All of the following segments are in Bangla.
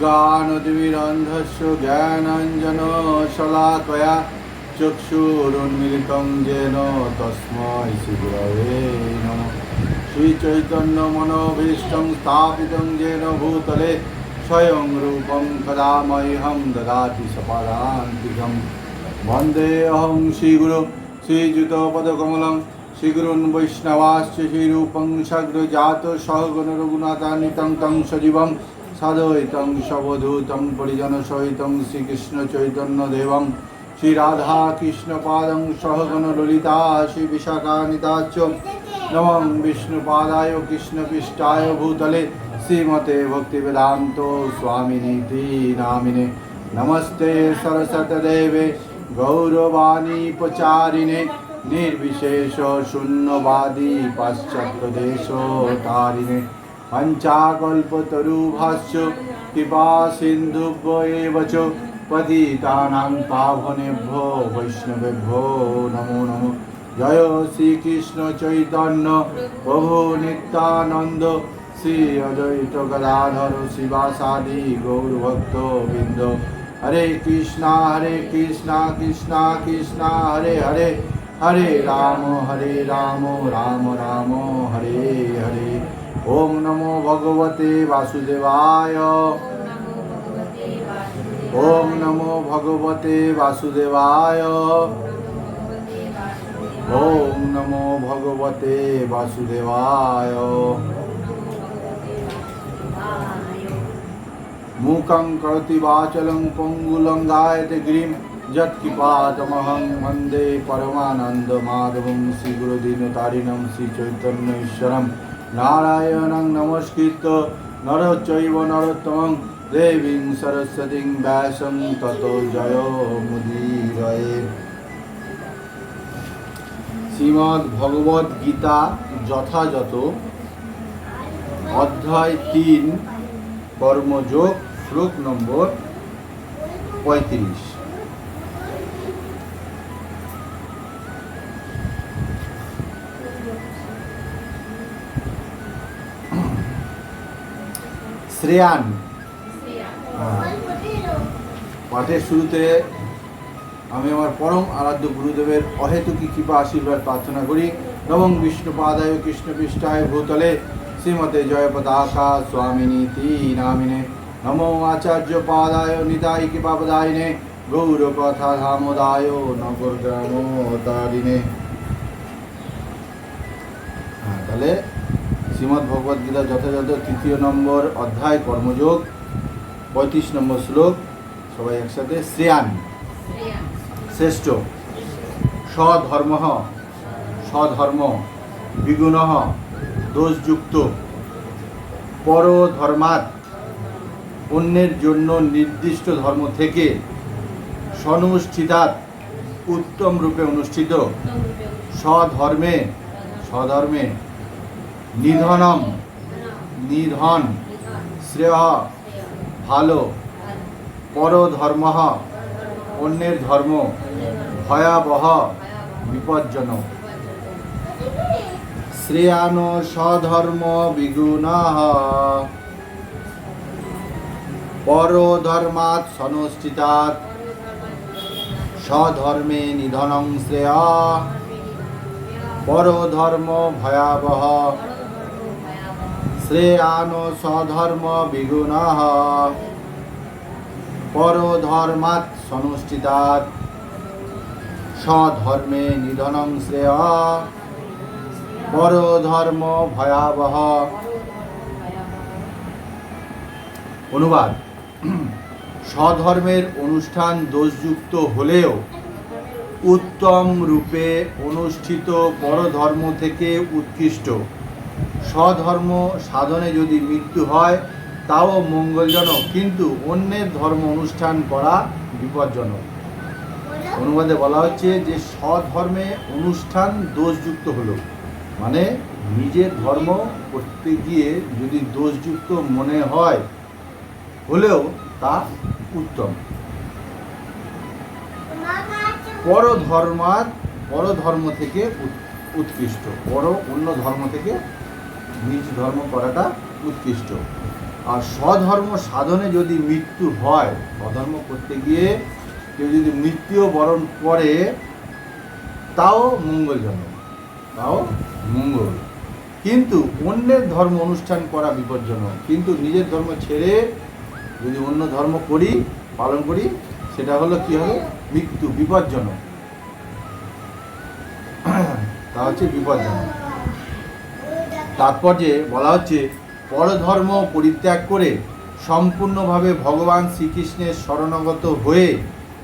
জ্ঞানদিবিরন্ধস্য জ্ঞানাঞ্জনশলাকয়া চক্ষুরুন্মিলিতং যেন তস্মৈ শ্রীগুরবে নমঃ শ্রীচৈতন্যমনোভীষ্টং স্থাপিতং যেন ভূতলে স্বয়ং রূপং কদামহ্যং দদাতি সপদান্তিকম वन्देऽहं श्रीगुरु, श्रीयुतपदकमलं, श्रीगुरुन् वैष्णवाश्च श्रीरूपं सग्रजात सहगुणरघुनाथानितं तं सजीवं সাদৈতং সবধূতং পরিজনসহিতং শ্রীকৃষ্ণচৈতন্যদেবং শ্রীরাধাকৃষ্ণপাদং সহগণ ললিতা শ্রী বিশাখানিতাচ নমং বিষ্ণুপাদায় কৃষ্ণপৃষ্ঠায় ভূতলে শ্রীমতে ভক্তিবেদান্ত স্বামিনীতি নামিনে। নমস্তে সরস্বতদেবে গৌরবাণী প্রচারিণে নির্বিশেষ শূন্যবাদী পাশ্চাত্যদেশ তারিণে পঞ্চাকল্পতরুভাষ্য কৃপা সিন্ধুভ্য এব চ পতিতানাং পাবনেভ্য বৈষ্ণবেভ্য নমো নম জয় শ্রীকৃষ্ণ চৈতন্য প্রভু নিত্যানন্দ শ্রী অদ্বৈত গদাধর শিবাসাদি গৌরভক্ত বৃন্দ হরে কৃষ্ণা হরে কৃষ্ণা কৃষ্ণা কৃষ্ণা হরে হরে হরে রাম হরে রাম রাম রাম হরে হরে ओम नमो भगवते वासुदेवाय। ओम नमो भगवते वासुदेवाय। ओम नमो भगवते वासुदेवाय। मूकं करोति वाचलं, पङ्गुलं गायते गिरिं। यत्किपातमहं वंदे परमानन्दमाधवं, श्रीगुरुदीनतारिणं, श्रीचैतन्यैश्वरम्। নারায়ণং নমস্কৃত নরচৈব নরোত্তমং দেবীং সরস্বতীং ব্যাসং তত জয় মুদীরয়ে শ্রীমদ্ ভগবদ গীতা যথাযথ অধ্যায় তিন কর্মযোগ শ্লোক নম্বর পঁয়ত্রিশ শ্রেয়ান। পাঠের শুরুতে আমি আমার পরম আরাধ্য গুরুদেবের অহেতুকি কৃপা আশীর্বাদ প্রার্থনা করি। নবং বিষ্ণুপাদায় কৃষ্ণপৃষ্ঠায় ভূতলে। শ্রীমতে জয়পতাকা স্বামিনী তি নামিনে নমো আচার্য পাদায় নিতাই কৃপাপদায়িনে গৌর কথা ধামোদায় নগর গ্রাম তারিণে হ্যাঁ তাহলে শ্রীমদ্ ভগবদ্গীতা যথাযথ তৃতীয় নম্বর অধ্যায় কর্মযোগ পঁয়ত্রিশ নম্বর শ্লোক সবাই একসাথে শ্রেয়ান শ্রেষ্ঠ। স্বধর্ম স্বধর্ম বিগুণ দোষযুক্ত। পরধর্মাৎ অন্যের জন্য নির্দিষ্ট ধর্ম থেকে সনুষ্ঠিতাৎ উত্তম রূপে অনুষ্ঠিত। স্বধর্মে স্বধর্মে নিধনম, নিধন, শ্রেয়, ভালো পরধর্ম অন্যের ধর্ম, ভয়াবহ, বিপজ্জনক। শ্রেয়ান স্বধর্ম বিগুণ পরধর্মাৎ সনুষ্ঠিতাৎ স্বধর্মে নিধনং শ্রেয়। পরধর্ম ভয়াবহ। শ্রেয়ান স্বধর্ম বিগুণ পরধর্মাৎ সনুষ্ঠিতাৎ স্বধর্মে নিধনং শ্রেয় পরধর্ম ভয়াবহ অনুবাদ স্বধর্মের অনুষ্ঠান দোষযুক্ত হলেও উত্তম রূপে অনুষ্ঠিত পরধর্ম থেকে উৎকৃষ্ট স্বধর্ম সাধনে যদি মৃত্যু হয়, তাও মঙ্গলজনক। কিন্তু অন্যের ধর্ম অনুষ্ঠান করা বিপজ্জনক। অনুবাদে বলা হচ্ছে যে, স্বধর্মে অনুষ্ঠান দোষযুক্ত হলো। মানে নিজের ধর্ম করতে গিয়ে যদি দোষযুক্ত মনে হয়, হলেও তা উত্তম। পরধর্মার, পরধর্ম থেকে উৎ- উৎকৃষ্ট। পর অন্য ধর্ম থেকে নিজ ধর্ম করাটা উৎকৃষ্ট। আর স্বধর্ম সাধনে যদি মৃত্যু হয়, স্বধর্ম করতে গিয়ে কেউ যদি মৃত্যুও বরণ করে, তাও মঙ্গলজনক, তাও মঙ্গল। কিন্তু অন্যের ধর্ম অনুষ্ঠান করা বিপজ্জনক। কিন্তু নিজের ধর্ম ছেড়ে যদি অন্য ধর্ম করি, পালন করি, সেটা হলো কি হবে? মৃত্যু, বিপজ্জনক। তা হচ্ছে বিপজ্জনক। তাৎপর্যে বলা হচ্ছে, পরধর্ম পরিত্যাগ করে সম্পূর্ণভাবে ভগবান শ্রীকৃষ্ণের শরণাগত হয়ে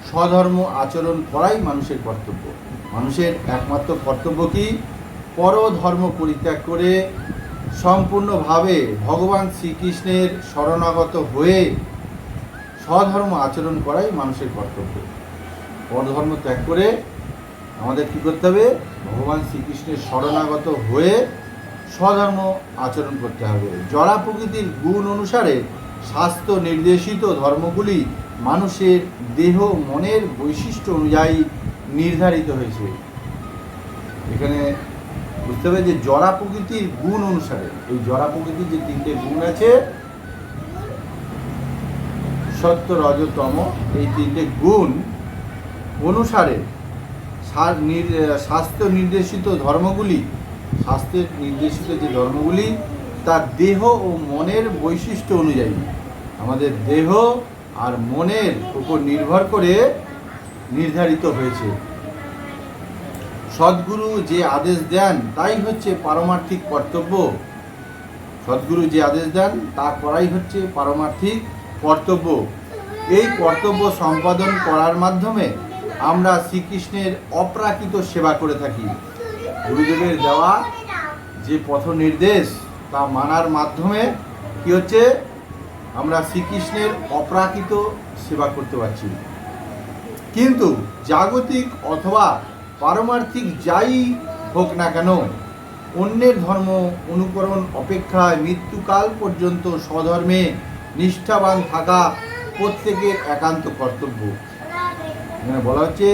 স্বধর্ম আচরণ করাই মানুষের কর্তব্য। মানুষের একমাত্র কর্তব্য কি? পরধর্ম পরিত্যাগ করে সম্পূর্ণভাবে ভগবান শ্রীকৃষ্ণের শরণাগত হয়ে স্বধর্ম আচরণ করাই মানুষের কর্তব্য। পরধর্ম ত্যাগ করে আমাদের কি করতে হবে? ভগবান শ্রীকৃষ্ণের শরণাগত হয়ে স্বধর্ম আচরণ করতে হবে। জড়া প্রকৃতির গুণ অনুসারে স্বাস্থ্য নির্দেশিত ধর্মগুলি মানুষের দেহ, মনের বৈশিষ্ট্য অনুযায়ী নির্ধারিত হয়েছে। এখানে বুঝতে হবে যে জড়া প্রকৃতির গুণ অনুসারে, এই জড়া প্রকৃতির যে তিনটে গুণ আছে, সত্য রজতম এই তিনটে গুণ অনুসারে স্বাস্থ্য নির্দেশিত ধর্মগুলি স্বাস্থ্যের নির্দেশিত যে ধর্মগুলি, তার দেহ ও মনের বৈশিষ্ট্য অনুযায়ী। আমাদের দেহ আর মনের উপর নির্ভর করে নির্ধারিত হয়েছে। সদ্গুরু যে আদেশ দেন, তাই হচ্ছে পারমার্থিক কর্তব্য। সদ্গুরু যে আদেশ দেন, তা করাই হচ্ছে পারমার্থিক কর্তব্য। এই কর্তব্য সম্পাদন করার মাধ্যমে আমরা শ্রীকৃষ্ণের অপ্রাকৃত সেবা করে থাকি। গুরুদেবের দেওয়া যে পথ নির্দেশ তা মানার মাধ্যমে কি হচ্ছে? আমরা শ্রীকৃষ্ণের অপ্রাকৃত সেবা করতে পারছি কিন্তু জাগতিক অথবা পারমার্থিক যাই হোক না কেন, অন্যের ধর্ম অনুকরণ অপেক্ষায় মৃত্যুকাল পর্যন্ত স্বধর্মে নিষ্ঠাবান থাকা প্রত্যেকের একান্ত কর্তব্য। এখানে বলা হচ্ছে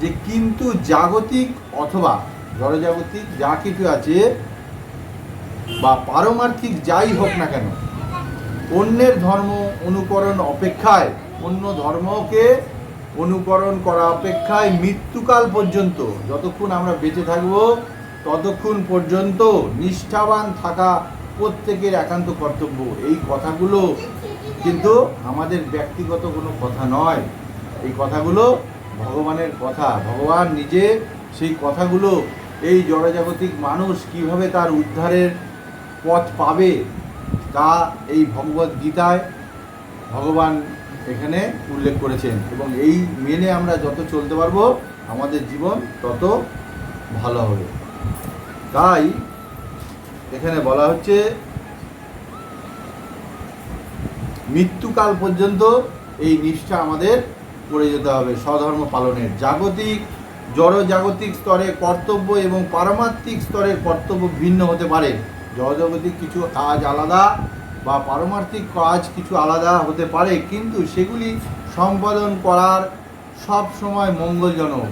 যে, কিন্তু জাগতিক অথবা জড়জাগতিক যা কিছু আছে বা পারমার্থিক যাই হোক না কেন, অন্যের ধর্ম অনুকরণ অপেক্ষায়, অন্য ধর্মকে অনুকরণ করা অপেক্ষায় মৃত্যুকাল পর্যন্ত, যতক্ষণ আমরা বেঁচে থাকব, ততক্ষণ পর্যন্ত নিষ্ঠাবান থাকা প্রত্যেকের একান্ত কর্তব্য। এই কথাগুলো কিন্তু আমাদের ব্যক্তিগত কোনো কথা নয়। এই কথাগুলো ভগবানের কথা। ভগবান নিজে সেই কথাগুলো এই জড়জাগতিক মানুষ কীভাবে তার উদ্ধারের পথ পাবে তা এই ভগবত গীতায় ভগবান এখানে উল্লেখ করেছেন এবং এই মেনে আমরা যত চলতে পারব, আমাদের জীবন তত ভালো হবে। তাই এখানে বলা হচ্ছে, মৃত্যুকাল পর্যন্ত এই নিষ্ঠা আমাদের করে যেতে হবে, স্বধর্ম পালনের। জাগতিক জড়জাগতিক স্তরে কর্তব্য এবং পারমাত্মিক স্তরের কর্তব্য ভিন্ন হতে পারে। জড়জাগতিক কিছু কাজ আলাদা বা পারমার্থিক কাজ কিছু আলাদা হতে পারে, কিন্তু সেগুলি সম্পাদন করার সব সময় মঙ্গলজনক।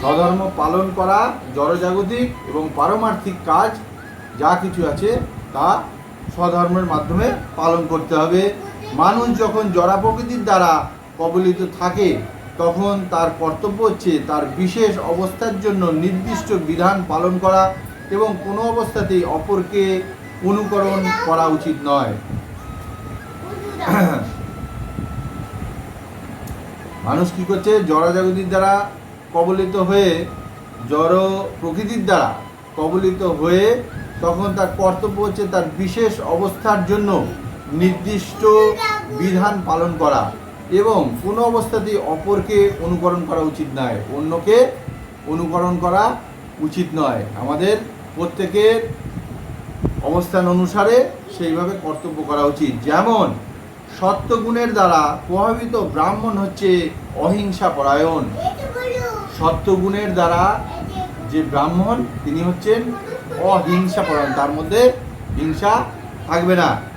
স্বধর্ম পালন করা, জড়জাগতিক এবং পারমার্থিক কাজ যা কিছু আছে তা স্বধর্মের মাধ্যমে পালন করতে হবে। মানুষ যখন জড়া প্রকৃতির দ্বারা কবলিত থাকে তখন তার কর্তব্য হচ্ছে তার বিশেষ অবস্থার জন্য নির্দিষ্ট বিধান পালন করা এবং কোনো অবস্থাতেই অপরকে অনুকরণ করা উচিত নয়। মানুষ কি করছে? জড়জাগতির দ্বারা কবলিত হয়ে, জড় প্রকৃতির দ্বারা কবলিত হয়ে তখন তার কর্তব্য হচ্ছে তার বিশেষ অবস্থার জন্য নির্দিষ্ট বিধান পালন করা। এবং কোনো অবস্থাতেই অপরকে অনুকরণ করা উচিত নয়, অন্যকে অনুকরণ করা উচিত নয়। আমাদের প্রত্যেকের অবস্থান অনুসারে সেইভাবে কর্তব্য করা উচিত। যেমন, সত্যগুণের দ্বারা প্রভাবিত ব্রাহ্মণ হচ্ছে অহিংসা পরায়ণ। সত্যগুণের দ্বারা যে ব্রাহ্মণ, তিনি হচ্ছেন অহিংসা পরায়ণ। তার মধ্যে হিংসা থাকবে না।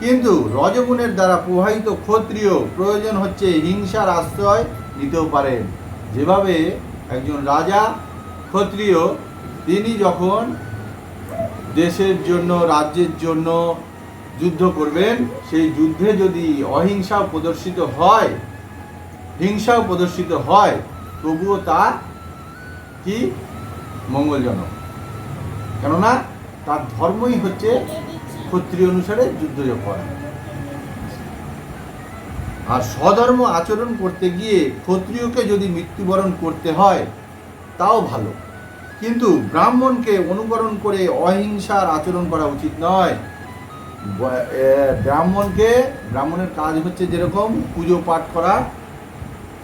কিন্তু রজগুণের দ্বারা প্রবাহিত ক্ষত্রিয় প্রয়োজন হচ্ছে হিংসার আশ্রয় নিতেও পারেন যেভাবে একজন রাজা ক্ষত্রিয়, তিনি যখন দেশের জন্য, রাজ্যের জন্য যুদ্ধ করবেন, সেই যুদ্ধে যদি অহিংসা প্রদর্শিত হয়, হিংসাও প্রদর্শিত হয়, তবুও তা কি? মঙ্গলজনক। কেননা তার ধর্মই হচ্ছে ক্ষত্রিয় অনুসারে যুদ্ধ করা আর স্বধর্ম আচরণ করতে গিয়ে ক্ষত্রিয়কে যদি মৃত্যুবরণ করতে হয়, তাও ভালো। কিন্তু ব্রাহ্মণকে অনুকরণ করে অহিংসার আচরণ করা উচিত নয়। ব্রাহ্মণকে, ব্রাহ্মণের কাজ হচ্ছে যেরকম পুজো পাঠ করা।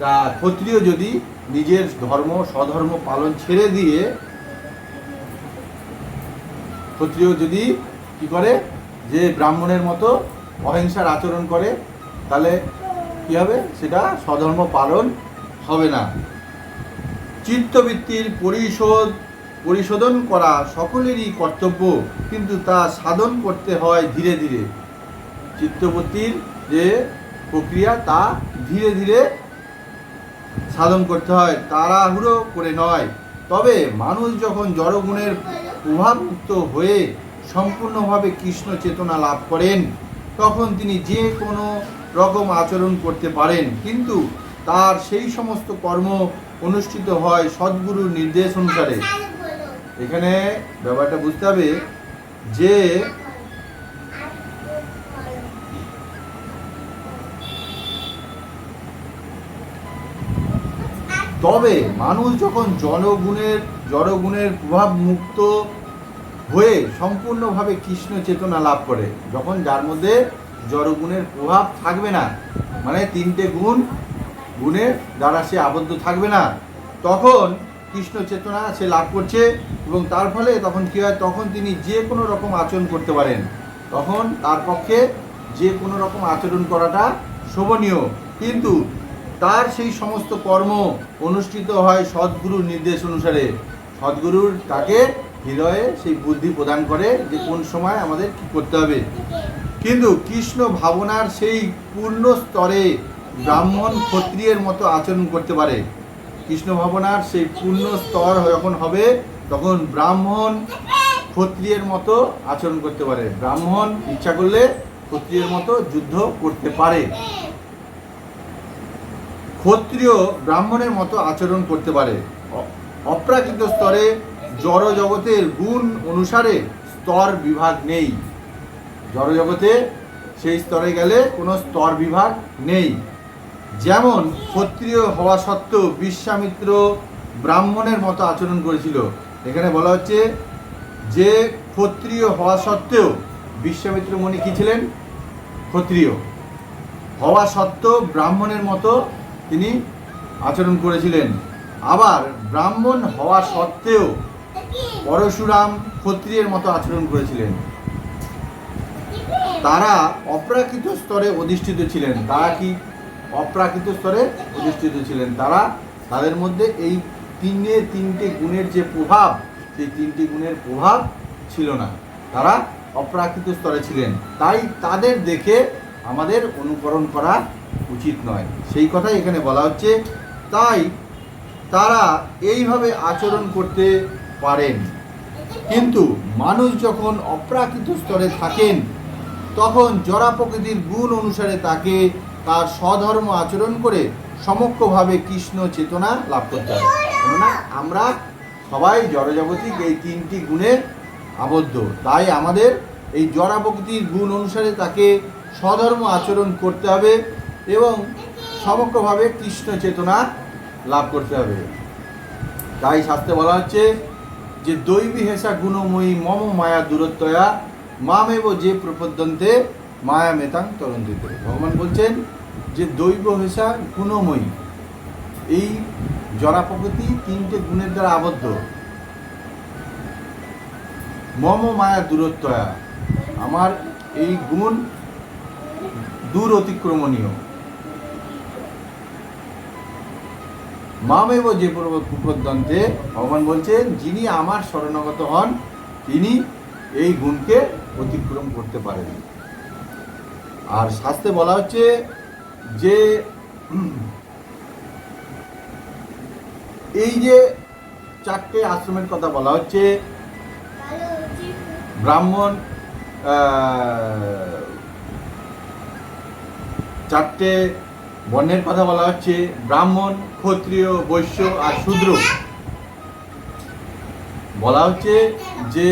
তা ক্ষত্রিয় যদি নিজের ধর্ম, স্বধর্ম পালন ছেড়ে দিয়ে ক্ষত্রিয় যদি কি করে যে ব্রাহ্মণের মতো অহিংসার আচরণ করে, তাহলে কি হবে? সেটা স্বধর্ম পালন হবে না। চিত্তবৃত্তির পরিশোধ, পরিশোধন করা সকলেরই কর্তব্য, কিন্তু তা সাধন করতে হয় ধীরে ধীরে। চিত্তবৃত্তির যে প্রক্রিয়া, তা ধীরে ধীরে সাধন করতে হয়, তাড়াহুড়ো করে নয়। তবে মানুষ যখন জড়গুণের প্রভাবমুক্ত হয়ে সম্পূর্ণভাবে কৃষ্ণ চেতনা লাভ করেন, তখন তিনি যে কোনো রকম আচরণ করতে পারেন। কিন্তু তার সেই সমস্ত কর্ম অনুষ্ঠিত হয় সদ্গুরুর নির্দেশ অনুসারে। এখানে ব্যাপারটা বুঝতে হবে যে, তবে মানুষ যখন জনগুণের জড়গুণের প্রভাব মুক্ত হয়ে সম্পূর্ণভাবে কৃষ্ণ চেতনা লাভ করে। যখন যার মধ্যে জড়গুণের প্রভাব থাকবে না মানে তিনটে গুণ, গুণের দ্বারা সে আবদ্ধ থাকবে না, তখন কৃষ্ণ চেতনা সে লাভ করছে এবং তার ফলে তখন কী হয়? তখন তিনি যে কোনো রকম আচরণ করতে পারেন। তখন তার পক্ষে যে কোনো রকম আচরণ করাটা শোভনীয়। কিন্তু তার সেই সমস্ত কর্ম অনুষ্ঠিত হয় সদ্গুরুর নির্দেশ অনুসারে। সদ্গুরুর তাকে হৃদয়ে সেই বুদ্ধি প্রদান করে যে কোন সময় আমাদের কি করতে হবে। কিন্তু কৃষ্ণ ভাবনার সেই পূর্ণ স্তরে ব্রাহ্মণ ক্ষত্রিয়ের মতো আচরণ করতে পারে। কৃষ্ণ ভাবনার সেই পূর্ণ স্তর যখন হবে, তখন ব্রাহ্মণ ক্ষত্রিয়ের মতো আচরণ করতে পারে। ব্রাহ্মণ ইচ্ছা করলে ক্ষত্রিয়ের মতো যুদ্ধ করতে পারে। ক্ষত্রিয় ব্রাহ্মণের মতো আচরণ করতে পারে। অপ্রাকৃত স্তরে জড় জগতের গুণ অনুসারে স্তর বিভাগ নেই। জড়জগতে সেই স্তরে গেলে কোনো স্তর বিভাগ নেই। যেমন ক্ষত্রিয় হওয়া সত্ত্বেও বিশ্বামিত্র ব্রাহ্মণের মতো আচরণ করেছিল। এখানে বলা হচ্ছে যে ক্ষত্রিয় হওয়া সত্ত্বেও বিশ্বামিত্র মণি কি ছিলেন? ক্ষত্রিয় হওয়া সত্ত্বেও ব্রাহ্মণের মতো তিনি আচরণ করেছিলেন। আবার ব্রাহ্মণ হওয়া সত্ত্বেও পরশুরাম ক্ষত্রিয়ের মতো আচরণ করেছিলেন। তারা অপ্রাকৃত স্তরে অধিষ্ঠিত ছিলেন। তারা কি অপ্রাকৃত স্তরে অধিষ্ঠিত ছিলেন? তারা তাদের মধ্যে এই তিনে তিনটে গুণের যে প্রভাব, সেই তিনটি গুণের প্রভাব ছিল না। তারা অপ্রাকৃত স্তরে ছিলেন। তাই তাদের দেখে আমাদের অনুকরণ করা উচিত নয়। সেই কথাই এখানে বলা হচ্ছে। তাই তারা এইভাবে আচরণ করতে পারেন। কিন্তু মানুষ যখন অপ্রাকৃত স্তরে থাকেন, তখন জরা প্রকৃতির গুণ অনুসারে তাকে তার স্বধর্ম আচরণ করে সমক্ষভাবে কৃষ্ণ চেতনা লাভ করতে হবে কেননা আমরা সবাই জড়জগতিক এই তিনটি গুণে আবদ্ধ। তাই আমাদের এই জরা প্রকৃতির গুণ অনুসারে তাকে স্বধর্ম আচরণ করতে হবে এবং সমগ্রভাবে কৃষ্ণ চেতনা লাভ করতে হবে। তাই শাস্ত্রে বলা হচ্ছে যে দৈবী হেসা গুণময়ী মম মায়া দূরত্বয়া মামেব যে প্রপদ্যন্তে মায়া মেতাং তরন্তিতে ভগবান বলছেন যে দৈব হেসা গুণময়ী, এই জরা প্রকৃতি তিনটে গুণের দ্বারা আবদ্ধ। মম মায়া দূরত্বয়া, আমার এই গুণ দূর অতিক্রমণীয়। মামেব যে কুপদ্দন্তে ভগবান বলছেন, যিনি আমার শরণাগত হন, তিনি এই গুণকে অতিক্রম করতে পারেন আর শাস্ত্রে বলা হচ্ছে যে, এই যে চারটে আশ্রমের কথা বলা হচ্ছে, ব্রাহ্মণ চারটে বর্ণের কথা বলা হচ্ছে ব্রাহ্মণ, ক্ষত্রিয়, বৈশ্য আর শূদ্র। বলা হচ্ছে যে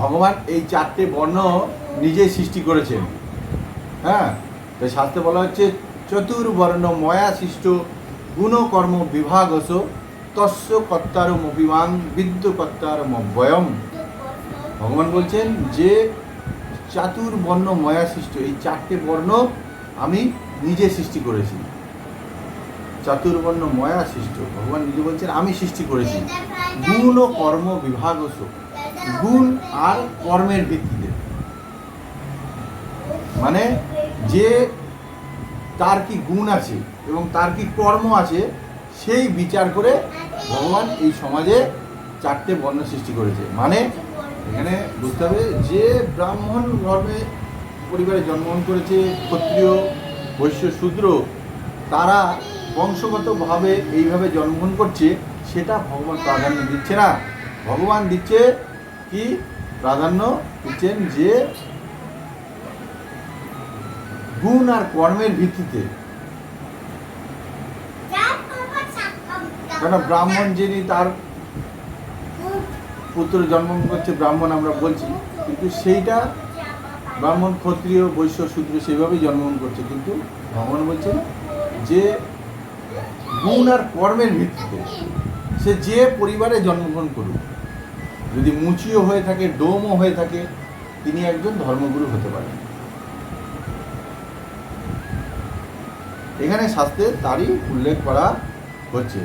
ভগবান এই চারটে বর্ণ নিজেই সৃষ্টি করেছেন। হ্যাঁ? তো শাস্ত্রে বলা হচ্ছে চতুর্বর্ণ ময়া সৃষ্ট গুণকর্ম বিভাগস তস্য কর্তারম অভিমান বিদ্য কর্তারম অব্যয়ম ভগবান বলছেন যে চাতুর্বর্ণ ময়া সৃষ্ট এই চারটে বর্ণ আমি নিজে সৃষ্টি করেছি। চাতুর্বর্ণ ময়া সৃষ্ট ভগবান নিজে বলছেন, আমি সৃষ্টি করেছি। গুণ ও কর্ম বিভাগস গুণ আর কর্মের ভিত্তিতে। মানে যে তার কি গুণ আছে এবং তার কি কর্ম আছে, সেই বিচার করে ভগবান এই সমাজে চারটে বর্ণ সৃষ্টি করেছে। মানে এখানে বুঝতে হবে যে ব্রাহ্মণ ধর্মে পরিবারে জন্মগ্রহণ করেছে, ক্ষত্রিয়, বৈশ্য, শূদ্র, তারা বংশগতভাবে এইভাবে জন্মগ্রহণ করছে, সেটা ভগবান প্রাধান্য দিচ্ছে না। ভগবান দিচ্ছে কি? প্রাধান্য দিচ্ছেন যে গুণ আর কর্মের ভিত্তিতে। কেন ব্রাহ্মণ যিনি তার পুত্র জন্মগ্রহণ করছে, ব্রাহ্মণ আমরা বলছি। কিন্তু সেইটা ব্রাহ্মণ ক্ষত্রিয়, বৈশ্য, শূদ্র সেইভাবেই জন্মগ্রহণ করছে। কিন্তু ভগবান বলছেন যে গুণ আর কর্মের ভিত্তিতে সে যে পরিবারে জন্মগ্রহণ করুক, যদি মুচিও হয়ে থাকে, ডোমও হয়ে থাকে, তিনি একজন ধর্মগুরু হতে পারেন। এখানে শাস্ত্রে তারই উল্লেখ করা হচ্ছে।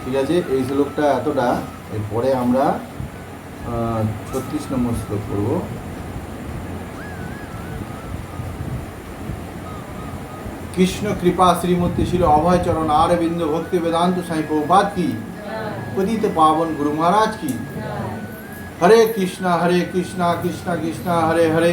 ঠিক আছে এই শ্লোকটা এতটা। এরপরে আমরা ছত্রিশ নম্বর শ্লোক করব কৃষ্ণ কৃপা শ্রীমূর্তি শিল অভয় চরণ আরবিন্দ ভক্তি বেদান্ত সাই প্রভাত কি? পতিত পাবন গুরু মহারাজ কি? হরে কৃষ্ণ হরে কৃষ্ণ কৃষ্ণ কৃষ্ণ হরে হরে।